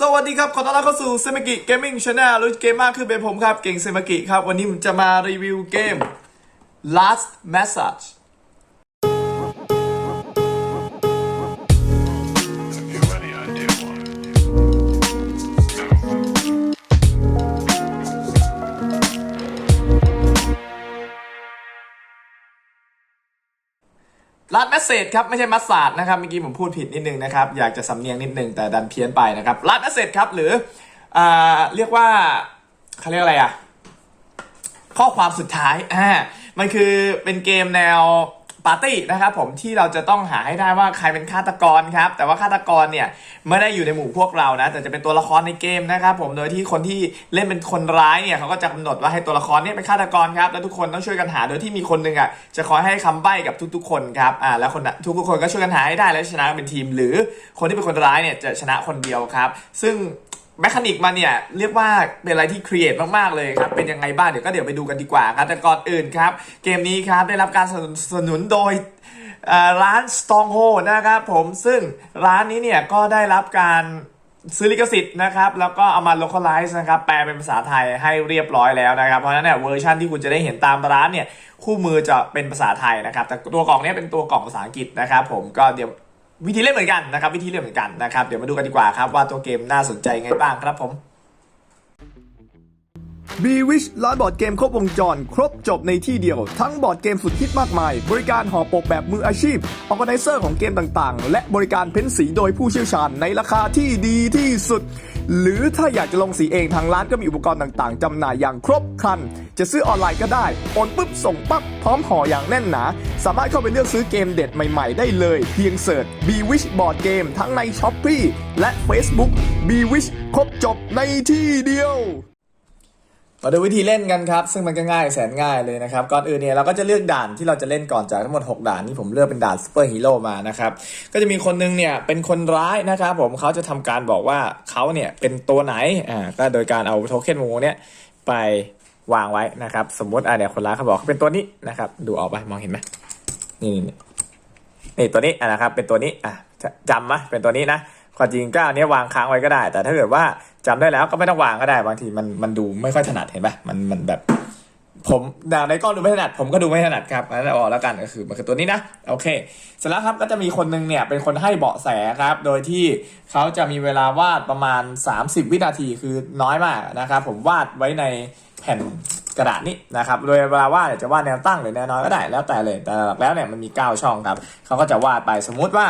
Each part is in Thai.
สวัสดีครับ ขอต้อนรับเข้าสู่เซมกิเกมมิ่งชาแนลรู้เกมมากคือเป็นผมครับ เก่งเซมกิครับ วันนี้ผมจะมารีวิวเกม Last Message ลัดแมสเซจครับไม่ใช่มัสซาดนะครับเมื่อกี้ผมพูดผิดนิดนึงนะครับอยากจะสำเนียงนิดนึงแต่ดันเพี้ยนไปนะครับลัดแมสเซจครับหรืออ่าเรียกว่าเขาเรียกอะไรอะข้อความสุดท้ายอ่ามันคือเป็นเกมแนว ปาร์ตี้นะครับผมที่เราจะต้องหาให้ได้ว่าใครเป็นฆาตกรครับแต่ว่าฆาตกรเนี่ยไม่ได้อยู่ในหมู่พวกเรานะแต่จะเป็นตัวละครในเกมนะครับผมโดยที่คนที่เล่นเป็นคนร้ายเนี่ยเขาก็จะกำหนดว่าให้ตัวละครเนี่ยเป็นฆาตกรครับแล้วทุกคนต้องช่วยกันหาโดยที่มีคนหนึ่งอะจะคอยให้คำใบ้กับทุกๆ คนครับอ่าแล้วคนทุกๆคนก็ช่วยกันหาให้ได้แล้วชนะเป็นทีม หรือคนที่เป็นคนร้ายเนี่ยจะชนะคนเดียวครับ ซึ่ง แมคานิกมันเนี่ยเรียกว่าเป็นอะไรที่ครีเอทมากๆเลยครับ เป็นยังไงบ้างเดี๋ยวก็เดี๋ยวไปดูกันดีกว่าครับ แต่ก่อนอื่นครับ เกมนี้ครับได้รับการสนับสนุนโดยร้าน Stronghold นะครับผมซึ่งร้านนี้เนี่ยก็ได้รับการซื้อลิขสิทธิ์นะครับ แล้วก็เอามา localize นะครับ แปลเป็นภาษาไทยให้เรียบร้อยแล้วนะครับ เพราะฉะนั้นเนี่ยเวอร์ชันที่คุณจะได้เห็นตามร้านเนี่ย คู่มือจะเป็นภาษาไทยนะครับ แต่ตัวกล่องเนี้เป็นตัวกล่องภาษาอังกฤษนะครับ ผมก็เดี๋ยว วิธีเล่นเหมือนกันนะครับ วิธีเล่นเหมือนกันนะครับเดี๋ยวมาดูกันดีกว่าครับว่าตัวเกมน่าสนใจไงบ้างครับผม b w i s h ร้านบอร์ดเกมครบวงจร ครบจบในที่เดียว ทั้งบอร์ดเกมสุดฮิตมากมาย บริการห่อปกแบบมืออาชีพออ g a แก z เซอร์ของเกมต่างๆ และบริการเพ้นสีโดยผู้เชี่ยวชาญในราคาที่ดีที่สุด หรือถ้าอยากจะลงสีเองทางร้านก็มีอุปกรณ์ต่างๆจำหน่ายอย่างครบครัน จะซื้อออนไลน์ก็ได้โอนปุ๊บส่งปั๊บพร้อมห่ออย่างแน่นหนา สามารถเข้าไปเลือกซื้อเกมเด็ดใหม่ๆ ได้เลย เพียงเสิร์ช b w i s h Board Game ทั้งใน s h อ p e e และ Facebook b w i s h ครบจบในที่เดียว มาดูวิธีเล่นกันครับ ซึ่งมันก็ง่ายแสนง่ายเลยนะครับ ก่อนอื่นเนี่ยเราก็จะเลือกด่านที่เราจะเล่นก่อนจากทั้งหมด 6 ด่านที่ผมเลือกเป็นด่านซูเปอร์ฮีโร่มานะครับ ก็จะมีคนนึงเนี่ยเป็นคนร้ายนะครับผมเขาจะทำการบอกว่าเขาเนี่ยเป็นตัวไหน อ่า ก็โดยการเอาโทเค็นวงเนี่ยไปวางไว้นะครับ สมมติอ่าเนี่ยคนร้ายเขาบอกเขาเป็นตัวนี้นะครับ ดูออกไปมองเห็นไหมนี่นี่นี่ตัวนี้อะนะครับ เป็นตัวนี้ อะจำไหมเป็นตัวนี้นะ ความจริงก็อันนี้วางค้างไว้ก็ได้ แต่ถ้าเกิดว่าจำได้แล้วก็ไม่ต้องวางก็ได้บางทีมันมันดูไม่ค่อยถนัดเห็นปะมันมันแบบ ผมด่าในกล้องดูไม่ถนัด ผมก็ดูไม่ถนัดครับอันนั้นเอาอกแล้วกันก็คือมันคือตัวนี้นะ โอเค เสร็จแล้วครับก็จะมีคนหนึงเนี่ยเป็นคนให้เบาะแสครับ โดยที่เขาจะมีเวลาวาดประมาณ 30 วินาทีคือน้อยมากนะครับ ผมวาดไว้ในแผ่นกระดาษนี้นะครับ โดยเวลาวาดเนี่ยจะวาดแนวตั้งหรือแนวนอนก็ได้แล้วแต่เลย แต่หลักแล้วเนี่ยมันมี 9 ช่องครับเขาก็จะวาดไปสมมุติว่า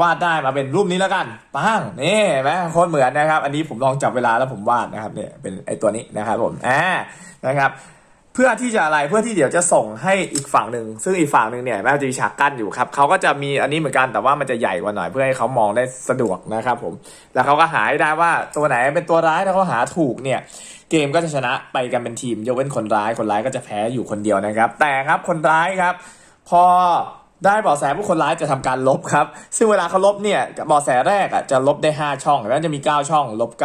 วาดได้มาเป็นรูปนี้แล้วกันปังนี่ไหมโคตรเหมือนนะครับ อันนี้ผมลองจับเวลาแล้วผมวาดนะครับเนี่ยเป็นไอตัวนี้นะครับผมอ่านะครับ เพื่อที่จะอะไรเพื่อที่เดี๋ยวจะส่งให้อีกฝั่งหนึ่งซึ่งอีกฝั่งหนึ่งเนี่ยแม้จะมีฉากกั้นอยู่ครับเขาก็จะมีอันนี้เหมือนกันแต่ว่ามันจะใหญ่กว่าหน่อยเพื่อให้เขามองได้สะดวกนะครับผมแล้วเขาก็หาได้ว่าตัวไหนเป็นตัวร้ายถ้าเขาหาถูกเนี่ยเกมก็จะชนะไปกันเป็นทีม ยกเว้นคนร้ายคนร้ายก็จะแพ้อยู่คนเดียวนะครับ แต่ครับคนร้ายครับ พอได้เบาะแสผู้คนร้ายจะทำการลบครับ ซึ่งเวลาเขาลบเนี่ยเบาะแสแรกอะจะลบได้ 5 ช่องแล้วจะมี 9 ช่องลบ 9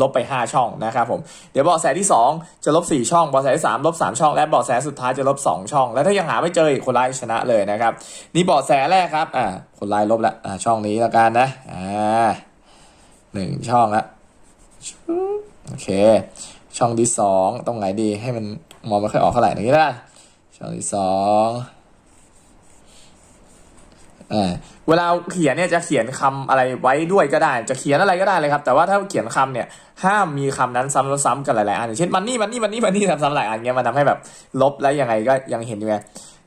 ลบไป 5 ช่องนะครับผม เดี๋ยวเบาะแสที่ 2 จะลบ 4 ช่องเบาะแสที่3ลบ 3 ช่อง และเบาะแสสุดท้ายจะลบ 2 ช่อง แล้วถ้ายังหาไม่เจออีกคนร้ายชนะเลยนะครับ นี่เบาะแสแรกครับ อ่า คนร้ายลบละอ่าช่องนี้แล้วกันนะ อ่าหนึ่งช่องละโอเค ช่องที่สองตรงไหนดีให้มันมองไม่ค่อยออกเท่าไหร่อย่างนี้นะช่องที่ สออเวลาเขียนเนี่ยจะเขียนคำอะไรไว้ด้วยก็ได้ จะเขียนอะไรก็ได้เลยครับ แต่ว่าถ้าเขียนคำเนี่ยห้ามมีคำนั้นซ้ำๆกันหลายๆอันอย่างเช่นมันนี่มันนี่มันนี่มันนี่ซ้ำๆหลายอันเงี้ยมันทำให้แบบลบแล้วยังไงก็ยังเห็นอยู่ไง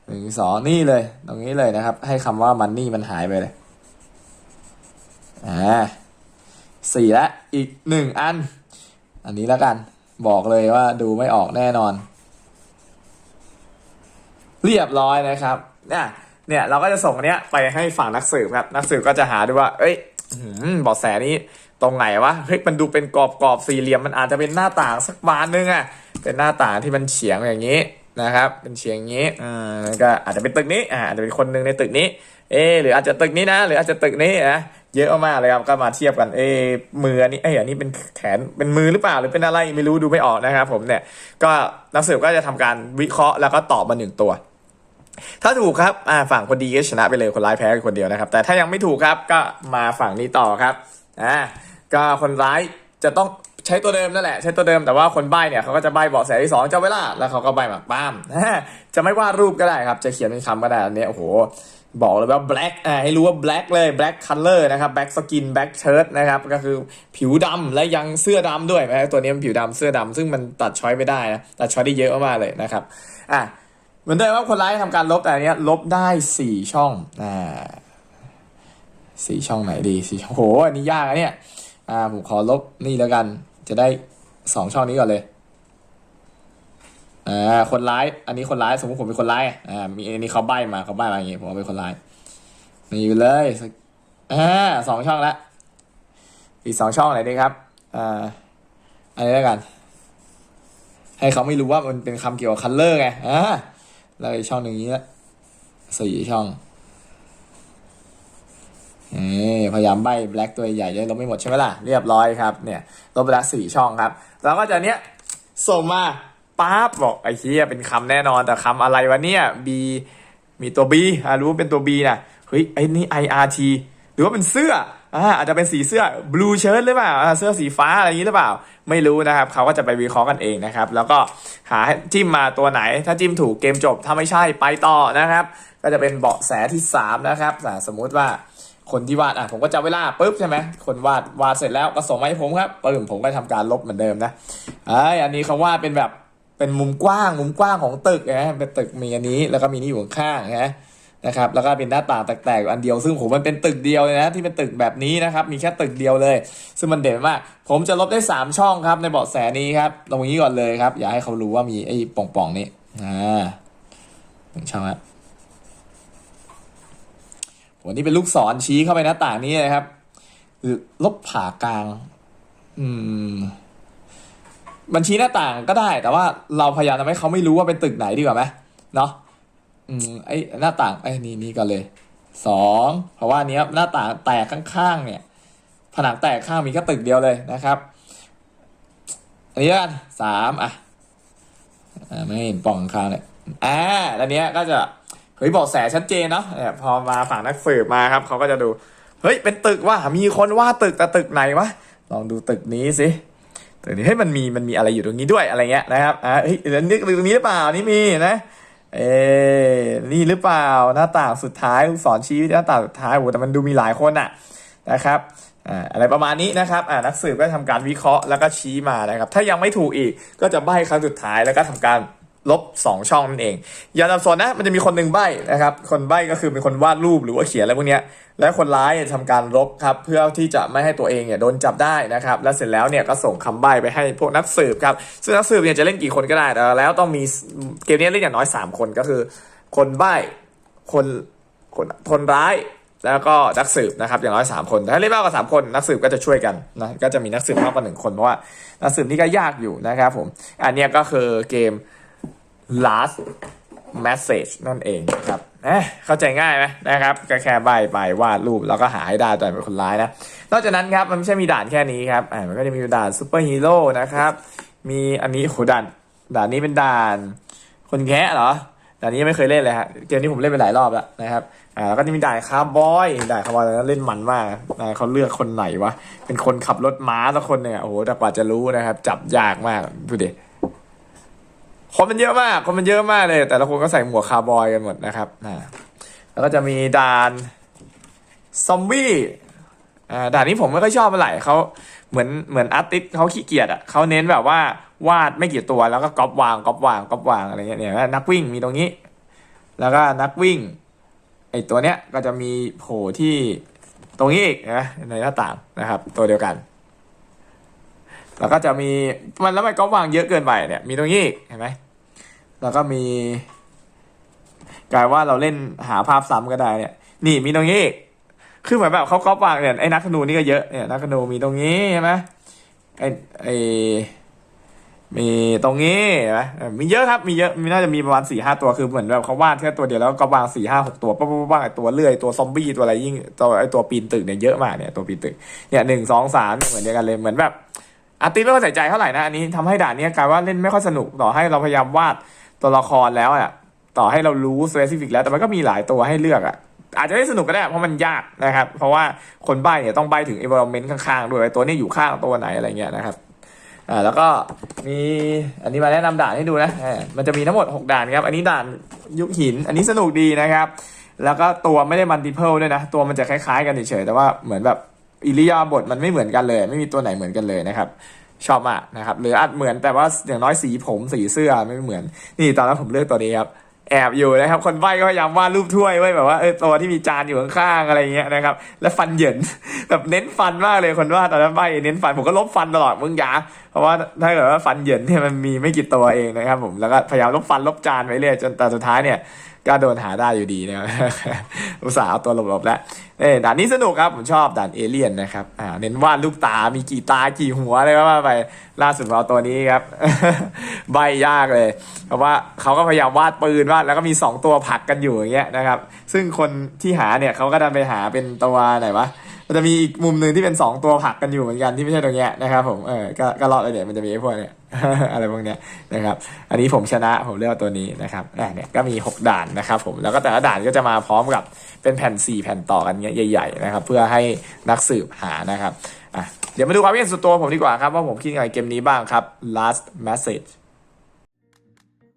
หนึ่งสองนี่เลย ตรงนี้เลยนะครับ ให้คำว่ามันนี่มันหายไปเลยอ่าสี่ละอีกหนึ่งอัน อันนี้แล้วกัน บอกเลยว่าดูไม่ออกแน่นอน เรียบร้อยนะครับเนี่ย เนี่ยเราก็จะส่งอันเนี้ยไปให้ฝั่งนักสืบครับนักสืบก็จะหาดูว่า เอ้ยอื้อหือเบาะแสนี้ตรงไหนวะเฮ้ยมันดูเป็นกรอบกรอบสี่เหลี่ยมมันอาจจะเป็นหน้าต่างสักบานนึงอะเป็นหน้าต่างที่มันเฉียงอย่างนี้นะครับเป็นเฉียงอย่างนี้อ่าก็อาจจะเป็นตึกนี้อ่าอาจจะเป็นคนหนึ่งในตึกนี้ เอะหรืออาจจะตึกนี้นะ หรืออาจจะตึกนี้นะเยอะมากเลยครับก็มาเทียบกันเอะมืออันนี้เอ้ยอันนี้เป็นแขนเป็นมือหรือเปล่าหรือเป็นอะไรไม่รู้ดูไม่ออกนะครับผมเนี่ยก็นักสืบก็จะทำการวิเคราะห์แล้วก็ตอบมาหนึ่งตัว ถ้าถูกครับอ่าฝั่งคนดีก็ชนะไปเลยคนร้ายแพ้คนเดียวนะครับ แต่ถ้ายังไม่ถูกครับก็มาฝั่งนี้ต่อครับอ่าก็คนร้ายจะต้องใช้ตัวเดิมนั่นแหละใช้ตัวเดิมแต่ว่าคนใบ้เนี่ยเขาก็จะใบ้เบาะแสที่สองจำไว้ละแล้วเขาก็ใบ้มาป้ามจะไม่วาดรูปก็ได้ครับ จะเขียนเป็นคำก็ได้อันนี้โอ้โหบอกเลยว่า black อ่าให้รู้ว่า black เลย black color นะครับ black skin black shirt นะครับ ก็คือผิวดำและยังเสื้อดำด้วยนะตัวนี้มันผิวดำเสื้อดำซึ่งมันตัดช้อยไม่ได้นะตัดช้อยได้เยอะมากเลยนะครับ อะ เหมือนเดิมว่าคนร้ายทำการลบแต่อันนี้ลบได้สี่ช่องอ่าสี่ช่องไหนดีสี่ช่องโหอันนี้ยากอะเนี่ยอ่าผมขอลบนี่แล้วกัน จะได้สองช่องนี้ก่อนเลยอ่าคนร้าย อันนี้คนร้ายสมมติผมเป็นคนร้ายอ่ามีอันนี้เขาใบ้มาเขาใบ้มาอย่างงี้ผมเป็นคนร้ายมีไปเลยสอ่าสองช่องละอีกสองช่องไหนดีครับอ่าอันนี้แล้วกัน ให้เขาไม่รู้ว่ามันเป็นคำเกี่ยวกับคัลเลอร์ไงอ่า แล้วอีกช่องหนึ่งนี้ละสี่ช่องพยายามใบแบล็กตัวใหญ่จะได้ลบไม่หมดใช่ไหมล่ะ เรียบร้อยครับเนี่ยลบไปละสี่ช่องครับ แล้วก็จะเนี้ยส่งมาปั๊บบอกไอ้เหี้ยเป็นคำแน่นอนแต่คำอะไรวะเนี่ย B มีตัว B อ่ารู้ว่าเป็นตัว B นะเฮ้ยไอ้นี่ IRT หรือว่าเป็นเสื้อ อ่าอาจจะเป็นสีเสื้อ blue shirt หรือเปล่าเสื้อสีฟ้าอะไรอย่างนี้หรือเปล่า ไม่รู้นะครับเขาก็จะไปวิเคราะห์กันเองนะครับ แล้วก็หาจิ้มมาตัวไหน ถ้าจิ้มถูกเกมจบ ถ้าไม่ใช่ไปต่อนะครับ ก็จะเป็นเบาะแสที่ 3 นะครับสมมุติว่าคนที่วาดอะผมก็จับเวลาปุ๊บใช่ไหมคนวาดวาดเสร็จแล้วก็ส่งมาให้ผมครับปึ้มผมก็ทำการลบเหมือนเดิมนะไออันนี้เขาวาดเป็นแบบเป็นมุมกว้าง มุมกว้างของตึกนะเป็นตึกมีอันนี้แล้วก็มีนี่อยู่ข้างนะ นะครับแล้วก็เป็นหน้าต่างแตกๆอันเดียว ซึ่งผมมันเป็นตึกเดียวเลยนะที่เป็นตึกแบบนี้นะครับมีแค่ตึกเดียวเลย ซึ่งมันเด่นมากผมจะลบได้สามช่องครับในเบาะแสนี้ครับตรงนี้ก่อนเลยครับ อย่าให้เขารู้ว่ามีไอ้ป่องๆนี้อ่าหนึ่งช่องครับวันนี้เป็นลูกศรชี้เข้าไปหน้าต่างนี้เลยครับลบผ่ากลาง อืมมันชี้หน้าต่างก็ได้ แต่ว่าเราพยายามทำให้เขาไม่รู้ว่าเป็นตึกไหนดีกว่าไหมเนาะ อืมไอหน้าต่างไอ้นี่นี่ก่อนเลยสองเพราะว่านเนี้ยหน้าต่างแตกข้างๆเนี่ย ผนังแตกข้างมีแค่ตึกเดียวเลยนะครับอันนี้กันสามอะไม่เห็นป่องข้างเลยอ่าอันเนี้ยก็จะเฮ้ยบอกแสชัดเจนเนาะเนี่ยพอมาฝั่งนักสืบมาครับเขาก็จะดูเฮ้ยเป็นตึกว่ามีคนว่าตึกแต่ตึกไหนวะลองดูตึกนี้สิตึกนี้เฮ้ยมันมีมันมีอะไรอยู่ตรงนี้ด้วยอะไรเงี้ยนะครับอ่าเฮ้ยเดี๋ยวนี่ตรงนี้หรือเปล่านี่มีนะ เอ๊นี่หรือเปล่าหน้าต่างสุดท้ายลูกศรชี้หน้าต่างสุดท้ายโอ้แต่มันดูมีหลายคนอะนะครับอ่าอะไรประมาณนี้นะครับอ่านักสืบก็ทำการวิเคราะห์แล้วก็ชี้มานะครับ ถ้ายังไม่ถูกอีกก็จะใบ้ครั้งสุดท้ายแล้วก็ทำการลบ 2 ช่องนั่นเอง อย่าสับสนนะมันจะมีคนหนึ่งใบ้นะครับ คนใบ้ก็คือเป็นคนวาดรูปหรือว่าเขียนอะไรพวกเนี้ย และคนร้ายทำการลบครับเพื่อที่จะไม่ให้ตัวเองเนี่ยโดนจับได้นะครับและเสร็จแล้วเนี่ยก็ส่งคำใบ้ไปให้พวกนักสืบครับซึ่งนักสืบเนี่ยจะเล่นกี่คนก็ได้แต่แล้วต้องมีเกมนี้เล่นอย่างน้อย 3 คนก็คือ คนใบ้คนคนคนร้ายแล้วก็นักสืบนะครับอย่างน้อยสามคน ถ้าเล่นมากกว่าสามคนนักสืบก็จะช่วยกันนะก็จะมีนักสืบมากกว่าหนึ่งคนเพราะว่านักสืบนี่ก็ยากอยู่นะครับผมอันนี้ก็คือเกม last message นั่นเองครับ เอ๊ะเข้าใจง่ายไหมนะครับก็แค่ใบไปวาดรูปแล้วก็หาให้ได้ตอนเป็นคนร้ายนะนอกจากนั้นครับมันไม่ใช่มีด่านแค่นี้ครับอ่ามันก็จะมีด่านซูเปอร์ฮีโร่นะครับมีอันนี้โหด่านด่านนี้เป็นด่าน คนแคะเหรอด่านนี้ยังไม่เคยเล่นเลยฮะเกมนี้ผมเล่นไปหลายรอบแล้วนะครับอ่าแล้วก็จะมีด่านคาร์บอยด่านคาร์บอยเล่นมันมากนะเขาเลือกคนไหนวะเป็นคนขับรถม้าสักคนเนี่ยโอ้โหแต่กว่าจะรู้นะครับ จับยากมากดูดิ คนมันเยอะมากคนมันเยอะมากเลย แต่ละคนก็ใส่หมวกคาร์บอยกันหมดนะครับแล้วก็จะมีด่านซอมบี้อ่าด่านนี้ผมไม่ค่อยชอบเท่าไหร่เขาเหมือนเหมือนอาร์ติสเขาขี้เกียจอะเขาเน้นแบบว่าวาดไม่กี่ตัวแล้วก็ก๊อปวางก๊อปวางก๊อปวางอะไรเงี้ยเนี่ยนักวิ่งมีตรงนี้ แล้วก็นักวิ่งไอตัวเนี้ยก็จะมีโผล่ที่ตรงนี้อีกนะในหน้าต่างนะครับ ตัวเดียวกัน แล้วก็จะมีมันแล้วมันก็วางเยอะเกินไปเนี่ยมีตรงนี้เห็นไหม แล้วก็มีกลายว่าเราเล่นหาภาพซ้ำก็ได้เนี่ย นี่มีตรงนี้อีกคือเหมือนแบบเขาก๊อปวางเนี่ยไอ้นักธนูนี่ก็เยอะเนี่ยนักธนูมีตรงนี้ใช่ไหมไอ้ไอ้มีตรงนี้เห็นไหมมีเยอะครับมีเยอะมีน่าจะมีประมาณสี่ห้าตัวคือเหมือนแบบเขาวาดแค่ตัวเดียวแล้วก็วางสี่ห้าหกตัวปั๊บปั๊บปั๊บไอ้ตัวเลื่อยตัวซอมบี้ตัวอะไรยิ่งตัวไอ้ตัวปีนตึกเนี่ยเยอะมากเนี่ยตัวปีนตึกเนี่ยหนึ่งสองสามเหมือนเดียวกันเลยเหมือนแบบอาร์ติสไม่ค่อยใส่ใจเท่าไหร่นะอันนี้ทำให้ด่านนี้กลายว่าเล่นไม่ค่อยสนุกต่อให้เราพยายามวาด ตัวละครแล้วอะ ต่อให้เรารู้สเปซิฟิกแล้ว แต่มันก็มีหลายตัวให้เลือกอะ อาจจะไม่สนุกก็ได้ เพราะมันยากนะครับ เพราะว่าคนใบ้เนี่ยต้องใบ้ถึง environment ข้างๆ ด้วยตัวนี้อยู่ข้างตัวไหนอะไรเงี้ยนะครับอ่าแล้วก็มีอันนี้มาแนะนำด่านให้ดูนะอ่ามันจะมีทั้งหมด 6 ด่านครับ อันนี้ด่านยุคหิน อันนี้สนุกดีนะครับ แล้วก็ตัวไม่ได้มันติเพิลด้วยนะ ตัวมันจะคล้ายๆกันเฉยๆแต่ว่าเหมือนแบบอิริยาบถมันไม่เหมือนกันเลย ไม่มีตัวไหนเหมือนกันเลยนะครับ ชอบมากนะครับหรืออาจเหมือนแต่ว่าอย่างน้อยสีผมสีเสื้อไม่เหมือน นี่ตอนนั้นผมเลือกตัวนี้ครับแอบอยู่นะครับ คนใบ้ก็พยายามวาดรูปถ้วยไว้แบบว่าเออตัวที่มีจานอยู่ข้างๆอะไรเงี้ยนะครับ แล้วฟันเหยินแบบเน้นฟันมากเลยคนว่าดตอนนั้นใบ้เน้นฟันผมก็ลบฟันตลอดมึงอย่าเพราะว่าถ้าเกิดว่าฟันเหยินเนี่ยมันมีไม่กี่ตัวเองนะครับ ผมแล้วก็พยายามลบฟันลบจานไว้เรื่อยจนแต่สุดท้ายเนี่ย ก็โดนหาได้อยู่ดีนะครับอุตส่าห์เอาตัวหลบๆแล้วเอ้ด่านนี้สนุกครับ ผมชอบด่านเอเลี่ยนนะครับอ่าเน้นวาดลูกตา มีกี่ตากี่หัวอะไรก็ว่าไปล่าสุดเอาตัวนี้ครับ ใบยากเลย เพราะว่าเขาก็พยายามวาดปืนวาดแล้วก็มี 2 ตัวผักกันอยู่อย่างเงี้ยนะครับ ซึ่งคนที่หาเนี่ยเขาก็ดันไปหาเป็นตัวไหนวะ มันจะมีอีกมุมหนึ่งที่เป็น2ตัวผักกันอยู่เหมือนกันที่ไม่ใช่ตรงเนี้ยนะครับผมเออก็ก็รอดเลยเดี๋ยวมันจะมีไอ้พวกเนี้ยอะไรพวกเนี้ยนะครับอันนี้ผมชนะผมเลือกตัวนี้นะครับอ่เนี่ยก็มี 6 ด่านนะครับผมแล้วก็แต่ละด่านก็จะมาพร้อมกับเป็นแผ่น 4 แผ่นต่อกันเงี้ยใหญ่ๆนะครับเพื่อให้นักสืบหานะครับอะเดี๋ยวมาดูความเห็นส่วนตัวผมดีกว่าครับว่าผมคิดยังไงเกมนี้บ้างครับ last message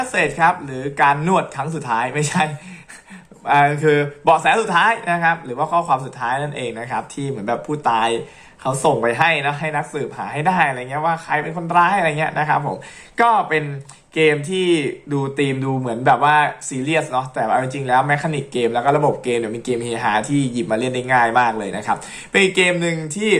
เกษตรครับหรือการนวดครั้งสุดท้ายไม่ใช่คือเบาะแสสุดท้ายนะครับ หรือว่าข้อความสุดท้ายนั่นเองนะครับ ที่เหมือนแบบผู้ตายเขาส่งไปให้นะให้นักสืบหาให้ได้อะไรเงี้ยว่าใครเป็นคนร้ายอะไรเงี้ยนะครับผมก็เป็นเกมที่ดูธีมดูเหมือนแบบว่าซีเรียสเนาะแต่เอาจริงๆแล้วแมคานิกเกมแล้วก็ระบบเกมเนี่ยเป็นเกมเฮฮาที่หยิบมาเล่นได้ง่ายมากเลยนะครับ เป็นเกมหนึ่งที่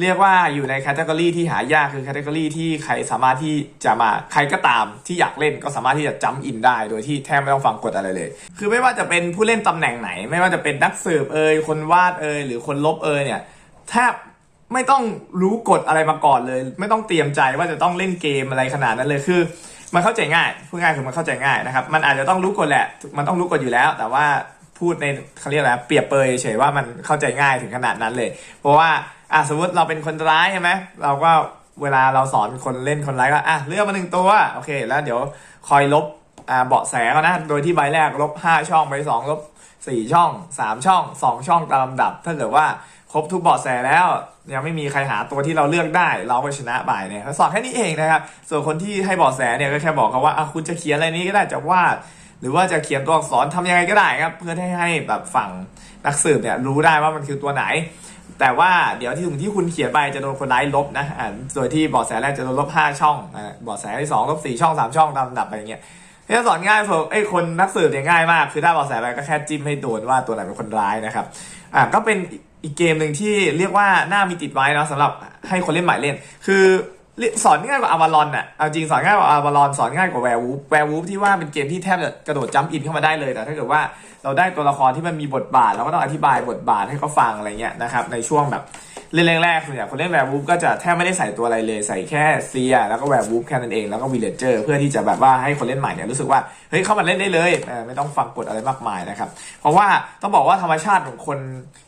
เรียกว่าอยู่ในแคตตากรีที่หายากคือแคตตากรีที่ใครสามารถที่จะมาใครก็ตามที่อยากเล่นก็สามารถที่จะจัมอินได้ โดยที่แทบไม่ต้องฟังกฎอะไรเลย คือไม่ว่าจะเป็นผู้เล่นตำแหน่งไหน ไม่ว่าจะเป็นนักสืบเอยคนวาดเอยหรือคนลบเอยเนี่ยแทบไม่ต้องรู้กฎอะไรมาก่อนเลย ไม่ต้องเตรียมใจว่าจะต้องเล่นเกมอะไรขนาดนั้นเลยคือมันเข้าใจง่ายพูดง่ายคือมันเข้าใจง่ายนะครับมันอาจจะต้องรู้กฎแหละ มันต้องรู้กฎอยู่แล้ว แต่ว่าพูดในเขาเรียกอะไรเปรียบเปยเฉยว่ามันเข้าใจง่ายถึงขนาดนั้นเลย เพราะว่า อะสมมติเราเป็นคนร้ายใช่ไหมเราก็เวลาเราสอนคนเล่นคนร้ายก็อะเลือกมาหนึ่งตัวโอเค แล้วเดี๋ยวคอยลบอ่าเบาะแสก็นะ โดยที่ใบแรกลบห้าช่องใบสองลบสี่ช่องสามช่องสองช่องตามลำดับ ถ้าเกิดว่าครบทุกเบาะแสแล้ว ยังไม่มีใครหาตัวที่เราเลือกได้ เราก็ชนะไปเนี่ยสอนแค่นี้เองนะครับ ส่วนคนที่ให้เบาะแสเนี่ยก็แค่บอกเขาว่าอะคุณจะเขียนอะไรนี้ก็ได้จะวาดหรือว่าจะเขียนตัวอักษรทำยังไงก็ได้ครับ เพื่อให้ให้แบบฝั่งนักสืบเนี่ยรู้ได้ว่ามันคือตัวไหน แต่ว่าเดี๋ยวที่ถึงที่คุณเขียนไปจะโดนคนร้ายลบนะอ่าโดยที่บอดแสแรกจะโดนลบ 5 ช่องอ่าบาะแสที่2ลบ4ช่อง 3 ช่องตามลำดับไปอย่างเงี้ยเนี่ยสอนง่ายเถอะไอ้คนนักสืบเนี่ยง่ายมาก คือถ้าบอดแสไปก็แค่จิ้มให้โดนว่าตัวไหนเป็นคนร้ายนะครับอ่าก็เป็นอีกเกมหนึ่งที่เรียกว่าหน้ามีติดไว้เนาะสำหรับให้คนเล่นใหม่เล่น คือ สอนง่ายกว่าอาวารอนน่ะเอาจริงสอนง่ายกว่าอาวารอนสอนง่ายกว่าแวร์วูฟแวร์วูฟที่ว่าเป็นเกมที่แทบจะกระโดดจัมป์อินเข้ามาได้เลยแต่ถ้าเกิดว่าเราได้ตัวละครที่มันมีบทบาทเราก็ต้องอธิบายบทบาทให้เขาฟังอะไรเงี้ยนะครับในช่วงแบบ เล่นแรกๆส่วนใหญ่คนเล่นแวร์วูฟก็จะแทบไม่ได้ใส่ตัวอะไรเลยใส่แค่เซียแล้วก็แวร์วูฟแค่นั้นเองแล้วก็วิเลจเจอร์เพื่อที่จะแบบว่าให้คนเล่นใหม่เนี่ยรู้สึกว่าเฮ้ยเข้ามาเล่นได้เลยไม่ต้องฟังกฎอะไรมากมายนะครับเพราะว่าต้องบอกว่าธรรมชาติของคน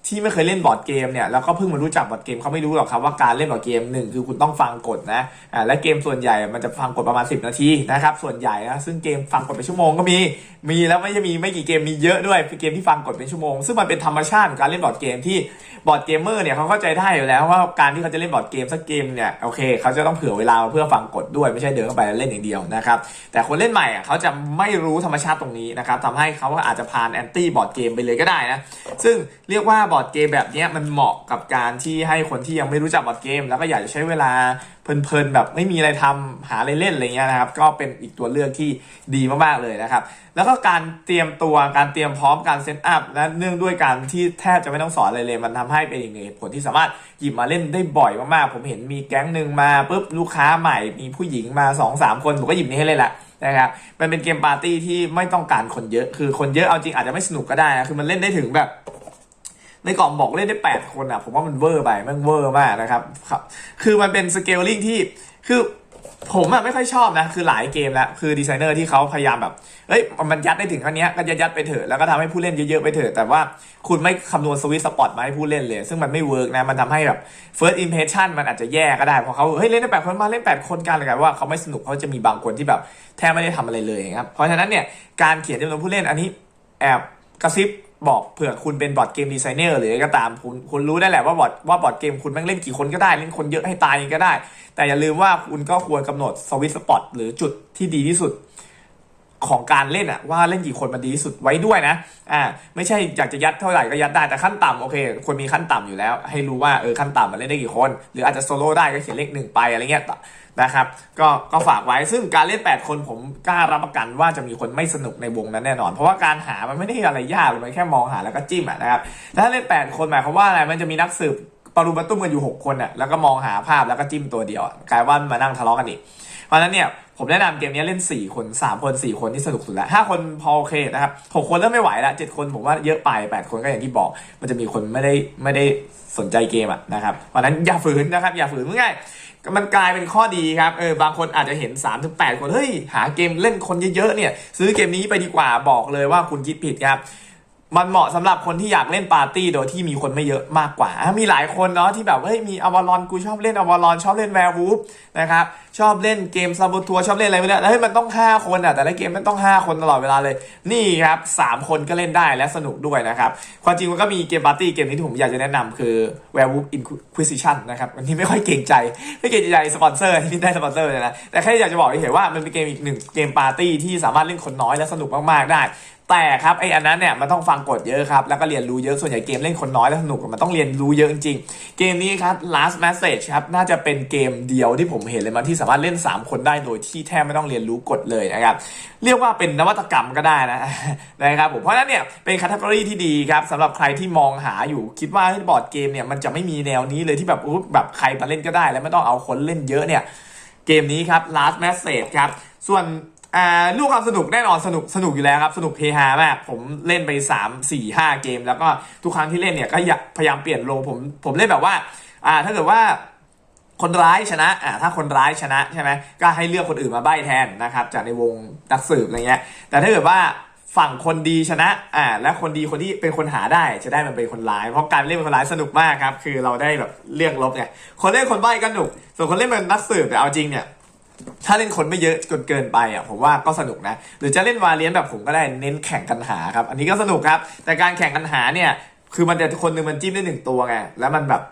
ที่ไม่เคยเล่นบอร์ดเกมเนี่ยแล้วก็เพิ่งมารู้จักบอร์ดเกมเขาไม่รู้หรอกครับว่าการเล่นบอร์ดเกมหนึ่งคือคุณต้องฟังกฎนะอ่าและเกมส่วนใหญ่มันจะฟังกฎประมาณ 10 นาทีนะครับส่วนใหญ่นะซึ่งเกมฟังกฎเป็นชั่วโมงก็มี มีแล้วไม่ใช่มีไม่กี่เกมมีเยอะด้วยเกมที่ฟังกฎเป็นชั่วโมง ซึ่งมันเป็นธรรมชาติของการเล่นบอร์ดเกมที่บอร์ดเกมเมอร์เนี่ยเขาเข้าใจได้อยู่แล้วว่าการที่เขาจะเล่นบอร์ดเกมสักเกมเนี่ยโอเคเขาจะต้องเผื่อเวลาเพื่อฟังกฎด้วยไม่ใช่เดินเข้าไปแล้วเล่นอย่างเดียวนะครับแต่คนเล่นใหม่อะเขาจะไม่รู้ธรรมชาติตรงนี้นะครับทำให้เขาอาจจะพานแอนตี้บอร์ดเกมไปเลยก็ได้นะซึ่งเรียกว่าบอร์ดเกมแบบนี้มันเหมาะกับการที่ให้คนที่ยังไม่รู้จักบอร์ดเกม แล้วก็อยากจะใช้เวลาเพลินๆแบบไม่มีอะไรทำหาอะไรเล่นอะไรเงี้ยนะครับ ก็เป็นอีกตัวเลือกที่ดีมากๆเลยนะครับ แล้วก็การเตรียมตัวการเตรียมพร้อมการเซตอัพและเนื่องด้วยการที่แทบจะไม่ต้องสอนอะไรเลย มันทำให้เป็นอีกหนึ่งผลที่สามารถหยิบมาเล่นได้บ่อยมากๆ ผมเห็นมีแก๊งหนึ่งมาปุ๊บลูกค้าใหม่มีผู้หญิงมา2อสามคนผมก็หยิบนี้ให้เล่นแหละนะครับมันเป็นเกมปาร์ตี้ที่ไม่ต้องการคนเยอะ คือคนเยอะเอาจริงอาจจะไม่สนุกก็ได้นะคือมันเล่นได้ถึงแบบ ในกล่องบอกเล่นได้ 8 คนอะ ผมว่ามันเวอร์ไปมันเวอร์มากนะครับครับ คือมันเป็นสเกลลิ่งที่คือผมอะไม่ค่อยชอบนะ คือหลายเกมแล้ว คือดีไซเนอร์ที่เขาพยายามแบบเอ้ยมันยัดได้ถึงขั้นเนี้ยก็ยัดยัดไปเถอะแล้วก็ทำให้ผู้เล่นเยอะๆไปเถอะ แต่ว่าคุณไม่คำนวณสวิตสปอตมาให้ผู้เล่นเลย ซึ่งมันไม่เวิร์กนะ มันทำให้แบบ first impression มันอาจจะแย่ก็ได้เพราะเขาเฮ้ยเล่นได้แปดคนมาเล่นแปดคนกันเลยกันว่าเขาไม่สนุกเขาจะมีบางคนที่แบบแทบไม่ได้ทำอะไรเลยครับเพราะฉะนั้นเนี่ยการเขียนจำนวนผู้เล่นอันนี้แอบกระซิบ บอกเผื่อคุณเป็นบอร์ดเกมดีไซเนอร์หรืออะไรก็ตามคุณคุณรู้ได้แหละว่าบอร์ดว่าบอร์ดเกมคุณแม่งเล่นกี่คนก็ได้เล่นคนเยอะให้ตายก็ได้ แต่อย่าลืมว่าคุณก็ควรกำหนดสวิตสปอตหรือจุดที่ดีที่สุด ของการเล่นอะว่าเล่นกี่คนมันดีที่สุดไว้ด้วยนะอ่าไม่ใช่อยากจะยัดเท่าไหร่ก็ยัดได้แต่ขั้นต่ำโอเคควรมีขั้นต่ำอยู่แล้ว ให้รู้ว่าเออขั้นต่ำมันเล่นได้กี่คน หรืออาจจะโซโล่ได้ก็เขียนเลขหนึ่งไปอะไรเงี้ยนะครับก็ก็ฝากไว้ซึ่งการเล่น 8 คนผมกล้ารับประกันว่าจะมีคนไม่สนุกในวงนั้นแน่นอน เพราะว่าการหามันไม่ได้อะไรยากเลยมันแค่มองหาแล้วก็จิ้มอะนะครับถ้าเล่น 8 คนหมายความว่าอะไรมันจะมีนักสืบปรุมาตุ้มกันอยู่ 6 คนอะแล้วก็มองหาภาพแล้วก็จิ้มตัวเดียวกลายว่ามานั่งทะเลาะกันอีกเพราะนั้นเนี่ย ผมแนะนำเกมนี้เล่น 4 คน 3 คน 4 คนที่สนุกสุดแล้ว5คนพอโอเคนะครับ6คนเริ่มไม่ไหวแล้ว7คนผมว่าเยอะไป8คนก็อย่างที่บอก มันจะมีคนไม่ได้ไม่ได้สนใจเกมอะนะครับเพราะนั้นอย่าฝืนนะครับ อย่าฝืนง่ายมันกลายเป็นข้อดีครับเออบางคนอาจจะเห็น3ถึง8คนเฮ้ยหาเกมเล่นคนเยอะๆเนี่ย ซื้อเกมนี้ไปดีกว่าบอกเลยว่าคุณคิดผิดครับ มันเหมาะสำหรับคนที่อยากเล่นปาร์ตี้โดยที่มีคนไม่เยอะมากกว่า มีหลายคนเนาะที่แบบเฮ้ยมีอวารอนกูชอบเล่นอวารอนชอบเล่นแวร์วูฟนะครับชอบเล่นเกมซาบูทัวชอบเล่นอะไรไม่ได้แล้วเฮ้ยมันต้อง 5 คนอะแต่ละเกมมันต้อง 5 คนตลอดเวลาเลย นี่ครับ 3 คนก็เล่นได้และสนุกด้วยนะครับความจริงมันก็มีเกมปาร์ตี้เกมนี้ที่ผมอยากจะแนะนำคือ Werewolf Inquisition นะครับอันนี้ไม่ค่อยเกรงใจไม่เกรงใจสปอนเซอร์ที่ได้สปอนเซอร์เลยนะแต่แค่อยากจะบอกเฉยๆว่ามันเป็นเกมอีกหนึ่งเกมปาร์ตี้ที่สามารถเล่นคนน้อยและสนุกมากๆได้ แต่ครับไออันนั้นเนี่ยมันต้องฟังกฎเยอะครับ แล้วก็เรียนรู้เยอะส่วนใหญ่เกมเล่นคนน้อยแล้วสนุกมันต้องเรียนรู้เยอะจริงๆเกมนี้ครับ last message ครับน่าจะเป็นเกมเดียวที่ผมเห็นเลยมาที่สามารถเล่น 3 คนได้โดยที่แทบไม่ต้องเรียนรู้กฎเลยนะครับเรียกว่าเป็นนวัตกรรมก็ได้นะนะครับผมเพราะนั้นเนี่ยเป็นคัตเ o อรี่ที่ดีครับสำหรับใครที่มองหาอยู่คิดว่าบอร์ดเกมเนี่ยมันจะไม่มีแนวนี้เลยที่แบบแบบใครมาเล่นก็ได้ แล้วไม่ต้องเอาคนเล่นเยอะเนี่ยเกมนี้ครับ last message ครับส่วน อ่าลูกความสนุกแน่นอนสนุกสนุกอยู่แล้วครับ สนุกเฮฮามาก ผมเล่นไป 3 4 5 เกม แล้วก็ทุกครั้งที่เล่นเนี่ยก็พยายามเปลี่ยนโลผมผมเล่นแบบว่าอ่าถ้าเกิดว่าคนร้ายชนะอ่าถ้าคนร้ายชนะใช่ไหมก็ให้เลือกคนอื่นมาใบ้แทนนะครับจากในวงนักสืบอะไรเงี้ยแต่ถ้าเกิดว่าฝั่งคนดีชนะอ่าและคนดีคนที่เป็นคนหาได้จะได้มันเป็นคนร้าย เพราะการเล่นเป็นคนร้ายสนุกมากครับคือเราได้แบบเลือกลบไงคนเล่นคนใบ้ก็สนุก ส่วนคนเล่นเป็นนักสืบแต่เอาจริงเนี่ย ถ้าเล่นคนไม่เยอะจนเกินไปอะผมว่าก็สนุกนะ หรือจะเล่นวาเลียนแบบผมก็ได้เน้นแข่งกันหาครับ อันนี้ก็สนุกครับ แต่การแข่งกันหาเนี่ย คือมันจะคนหนึ่งมันจิ้มได้หนึ่งตัวไงแล้วมันแบบ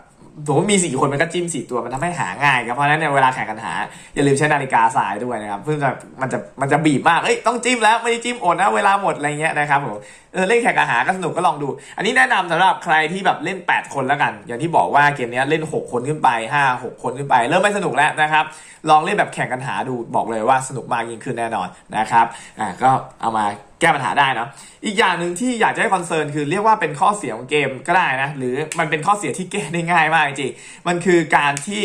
ผมว่ามีสี่คนมันก็จิ้มสี่ตัวมันทำให้หาง่ายครับเพราะฉะนั้นเนี่ยเวลาแข่งกันหา อย่าลืมใช้นาฬิกาสายด้วยนะครับเพื่อจะมันจะมันจะบีบมากเอ้ยต้องจิ้มแล้วไม่ได้จิ้มอดนะเวลาหมดอะไรเงี้ยนะครับผมเออเล่นแข่งกันหาก็สนุกก็ลองดู อันนี้แนะนำสำหรับใครที่แบบเล่น 8 คนแล้วกัน อย่างที่บอกว่าเกมนี้เล่น 6 คนขึ้นไป 5 6 คนขึ้นไป เริ่มไม่สนุกแล้วนะครับลองเล่นแบบแข่งกันหาดูบอกเลยว่าสนุกมากยิ่งขึ้นแน่นอนนะครับอ่าก็เอามา แก้ปัญหาได้เนาะอีกอย่างหนึ่งที่อยากจะให้คอนเซิร์นคือเรียกว่าเป็นข้อเสียของเกมก็ได้นะ หรือมันเป็นข้อเสียที่แก้ได้ง่ายมากจริงๆมันคือการที่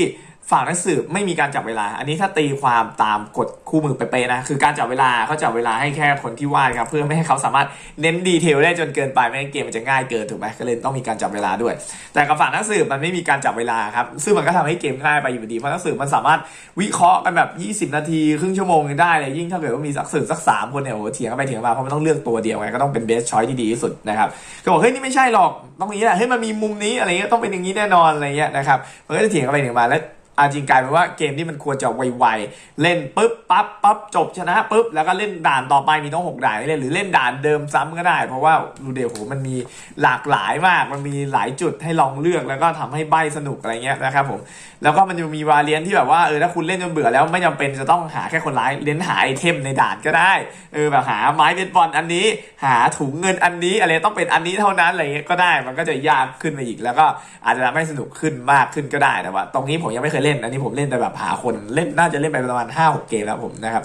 ฝั่งนักสืบไม่มีการจับเวลา อันนี้ถ้าตีความตามกฎคู่มือเป๊ะๆนะ คือการจับเวลาเขาจับเวลาให้แค่คนที่วาดครับ เพื่อไม่ให้เขาสามารถเน้นดีเทลได้จนเกินไป ไม่งั้นเกมมันจะง่ายเกินถูกไหมก็เลยต้องมีการจับเวลาด้วย แต่กับฝั่งนักสืบมันไม่มีการจับเวลาครับ ซึ่งมันก็ทำให้เกมง่ายไปอยู่ดี เพราะนักสืบมันสามารถวิเคราะห์กันแบบ 20 นาทีครึ่งชั่วโมงยังได้เลย ยิ่งถ้าเกิดว่ามีสักสืบสักสามคนเนี่ยโอ้โหเถียงกันไปเถียงมา เพราะมันต้องเลือกตัวเดียวไง ก็ต้องเป็นเบสชอยที่ดีที่สุดนะครับ ก็บอกเฮ้ยนี่ไม่ใช่หรอกต้องอย่างนี้แหละเฮ้ยมันมีมุมนี้อะไรเงี้ยต้องเป็นอย่างนี้แน่นอนอะไรเงี้ยนะครับมันก็จะเถียงกันไปเถียงมาแล้ว อาจริงกลายเป็นว่าเกมที่มันควรจะไวๆเล่นปุ๊บปั๊บปั๊บจบชนะปุ๊บแล้วก็เล่นด่านต่อไปมีต้องหกด่านให้เล่นหรือเล่นด่านเดิมซ้ำก็ได้ เพราะว่ารูเดลโหมันมีหลากหลายมาก มันมีหลายจุดให้ลองเลือกแล้วก็ทำให้ใบสนุกอะไรเงี้ยนะครับผมแล้วก็มันจะมีวาเลียนที่แบบว่าเออถ้าคุณเล่นจนเบื่อแล้วไม่จำเป็นจะต้องหาแค่คนร้ายเล่นหาไอเทมในด่านก็ได้เออแบบหาไม้เบสบอลอันนี้ หาถุงเงินอันนี้อะไรต้องเป็นอันนี้เท่านั้นอะไรเงี้ยก็ได้มันก็จะยากขึ้นไปอีกแล้วก็อาจจะทำให้สนุกขึ้นมากขึ้นก็ได้แต่ว่า ตรงนี้ผมยังไม่เคยเล่น อันนี้ผมเล่นแต่แบบหาคนเล่นน่าจะเล่นไปประมาณ5 6เกมแล้วผมนะครับ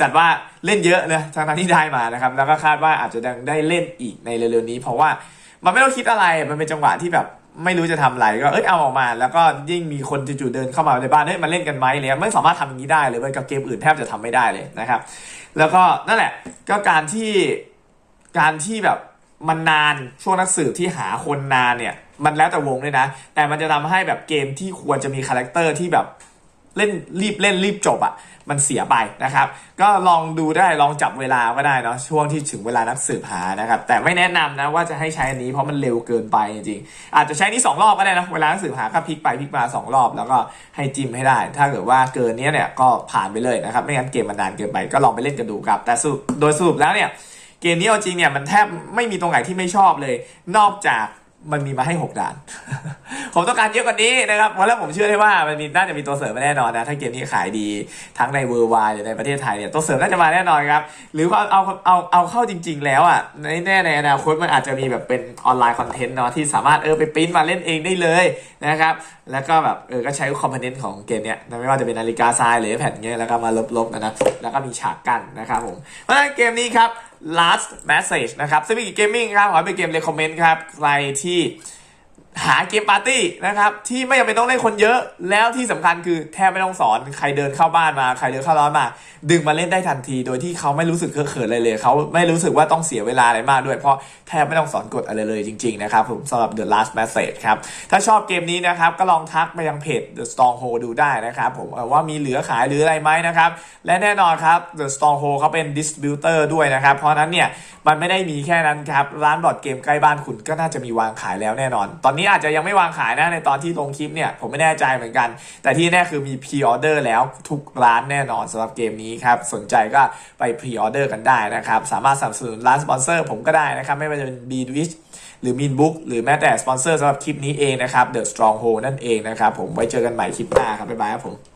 จัดว่าเล่นเยอะนะทางนั้นที่ได้มานะครับแล้วก็คาดว่าอาจจะยังได้เล่นอีกในเร็วๆนี้ เพราะว่ามันไม่ต้องคิดอะไรมันเป็นจังหวะที่แบบไม่รู้จะทำอะไรก็เอ้ยเอาออกมา แล้วก็ยิ่งมีคนจู่ๆเดินเข้ามาในบ้านเฮ้ยมาเล่นกันไหมเลยไม่สามารถทำอย่างนี้ได้เลยเว้ยกับเกมอื่นแทบจะทำไม่ได้เลยนะครับ แล้วก็นั่นแหละก็การที่การที่แบบมันนานช่วงนักสืบที่หาคนนานเนี่ย มันแล้วแต่วงด้วยนะ แต่มันจะทำให้แบบเกมที่ควรจะมีคาแรคเตอร์ที่แบบเล่นรีบเล่นรีบจบอะ่ะ มันเสียไปนะครับ ก็ลองดูได้ลองจับเวลาก็ได้เนาะช่วงที่ถึงเวลานักสืบหานะครับ แต่ไม่แนะนำนะว่าจะให้ใช้อันนี้เพราะมันเร็วเกินไปจริงๆอาจจะใช้นี้สองรอบก็ได้นะเวลานักสืบหาก็พลิกไปพลิกมาสองรอบ แล้วก็ให้จิ้มให้ได้ ถ้าเกิดว่าเกินเนี้ยเนี่ยก็ผ่านไปเลยนะครับไม่งั้นเกมมันนานเกินไปก็ลองไปเล่นกันดูครับ แต่สรุปโดยสรุปแล้วเนี่ยเกมนี้เอาจริงเนี่ยมันแทบไม่มีตรงไหนที่ไม่ชอบเลย นอกจาก มันมีมาให้ 6 ด่าน ผมต้องการเยอะกว่านี้นะครับ เพราะแล้วผมเชื่อได้ว่ามันมีน่าจะมีตัวเสริมมาแน่นอนนะ ถ้าเกมนี้ขายดีทั้งในเวอร์ไวหรือในประเทศไทยเนี่ยตัวเสริมน่าจะมาแน่นอนครับ หรือว่าเอาเอาเอาเข้าจริง ๆ แล้วอะในแน่ในอนาคตมันอาจจะมีแบบเป็นออนไลน์คอนเทนต์เนาะที่สามารถเออไปปริ้นมาเล่นเองได้เลยนะครับ แล้วก็แบบเออก็ใช้คอมโพเนนต์ของเกมเนี้ยไม่ว่าจะเป็นนาฬิกาทรายหรือแผ่นเงี้ยแล้วก็มาลบๆกันนะแล้วก็มีฉากกั้นนะครับผมเพราะฉะนั้นเกมนี้ครับ last message นะครับซึ่งเป็นเกมมิ่งครับขอเป็นเกม recommend ครับใครที่ หาเกมปาร์ตี้นะครับที่ไม่จำเป็นต้องเล่นคนเยอะ แล้วที่สำคัญคือแทบไม่ต้องสอนใครเดินเข้าบ้านมาใครเดินเข้าร้านมา ดึงมาเล่นได้ทันที โดยที่เขาไม่รู้สึกเคอะเขินอะไรเลยเขาไม่รู้สึกว่าต้องเสียเวลาอะไรมากด้วย เพราะแทบไม่ต้องสอนกฎอะไรเลยจริงๆนะครับผมสำหรับ The Last Message ครับถ้าชอบเกมนี้นะครับก็ลองทักไปยังเพจ The Stronghold ดูได้นะครับผมว่ามีเหลือขายหรืออะไรไหมนะครับและแน่นอนครับ The Stronghold เขาเป็น distributor ด้วยนะครับเพราะฉะนั้นเนี่ยมันไม่ได้มีแค่นั้นครับร้านบอร์ดเกมใกล้บ้านคุณก็น่าจะมีวางขายแล้วแน่นอน ตอนนี้อาจจะยังไม่วางขายนะในตอนที่ลงคลิปเนี่ยผมไม่แน่ใจเหมือนกัน แต่ที่แน่คือมีพรีออเดอร์แล้วทุกร้านแน่นอนสำหรับเกมนี้ครับสนใจก็ไปพรีออเดอร์กันได้นะครับสามารถสนับสนุนร้านสปอนเซอร์ผมก็ได้นะครับไม่ว่าจะเป็น b ีดวิชหรือ Mean Book หรือแม้แต่สปอนเซอร์สำหรับคลิปนี้เองนะครับ The Stronghold นั่นเองนะครับผมไว้เจอกันใหม่คลิปหน้าครับบ๊ายบายครับผม